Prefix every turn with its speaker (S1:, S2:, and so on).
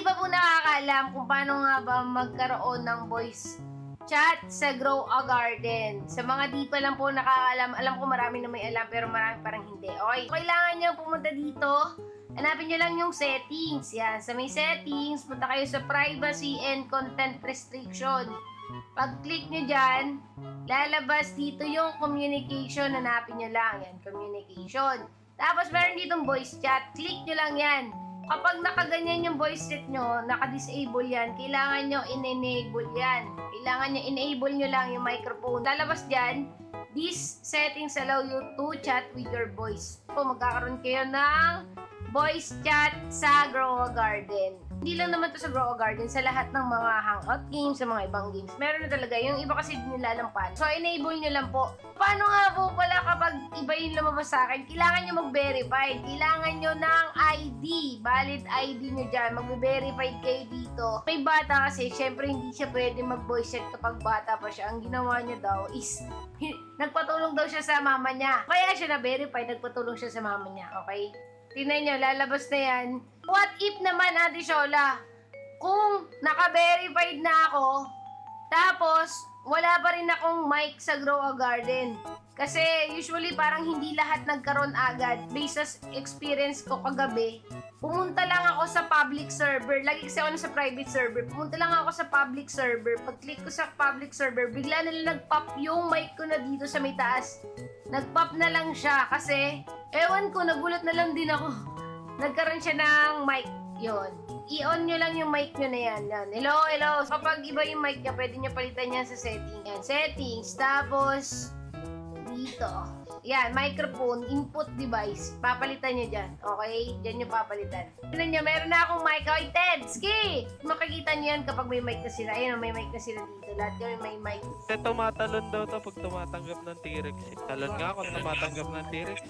S1: hindi pa po nakakaalam kung paano nga ba magkaroon ng voice chat sa Grow a Garden. Sa mga di pa lang po nakakaalam, alam ko marami na may alam pero marami parang hindi. Okay, kailangan nyo pumunta dito. Hanapin nyo lang yung settings. Yan, sa may settings, punta kayo sa privacy and content restriction. Pag-click nyo dyan, lalabas dito yung communication. Hanapin nyo lang. Yan, communication. Tapos meron ditong voice chat. Click nyo lang yan. Kapag nakaganyan yung voice chat nyo, naka-disable yan, kailangan nyo in-enable yan. Kailangan nyo enable nyo lang yung microphone. Lalabas dyan, these settings allow you to chat with your voice. So, magkakaroon kayo ng voice chat sa Grow Garden. Hindi lang naman to sa Grow Garden, sa lahat ng mga hangout games, sa mga ibang games. Meron na talaga. Yung iba kasi nilalampan. So, enable nyo lang po. Paano nga po pala kapag iba yung lumabas sa akin? Kailangan nyo mag-verify. Kailangan nyo ng ID. Valid ID nyo dyan. Mag-verified kayo dito. May bata kasi, syempre hindi siya pwede mag-voice chat kapag bata pa siya. Ang ginawa niya daw is, nagpatulong daw siya sa mama niya. Kaya siya na-verify, nagpatulong siya sa mama niya. Okay? Tingnan nyo, lalabas na yan. What if naman, Ate Shola, kung naka-verified na ako, tapos wala pa rin akong mic sa Grow a Garden. Kasi usually parang hindi lahat nagkaroon agad. Based sa experience ko kagabi, pumunta lang ako sa public server. Lagi kasi ako sa private server. Pumunta lang ako sa public server. Pag-click ko sa public server, bigla na lang nag-pop yung mic ko na dito sa may taas. Nag-pop na lang siya kasi, ewan ko, nagulat na lang din ako. Nagkaroon siya ng mic. Yun. I-on nyo lang yung mic nyo na yan. yan. Hello, hello. Kapag iba yung mic niya, pwede nyo palitan yan sa setting. Yan, settings. Tapos, dito. Yan, microphone, input device. Papalitan nyo dyan. Okay? Dyan nyo papalitan. Tignan nyo, meron na akong mic. Okay, Makikita nyo yan kapag may mic na sila. Ayun, may mic na sila dito. Lahat yun may mic.
S2: Kasi tumatalon daw to pag tumatanggap ng T-Rex. eh. Talon nga ako tumatanggap ng T-Rex.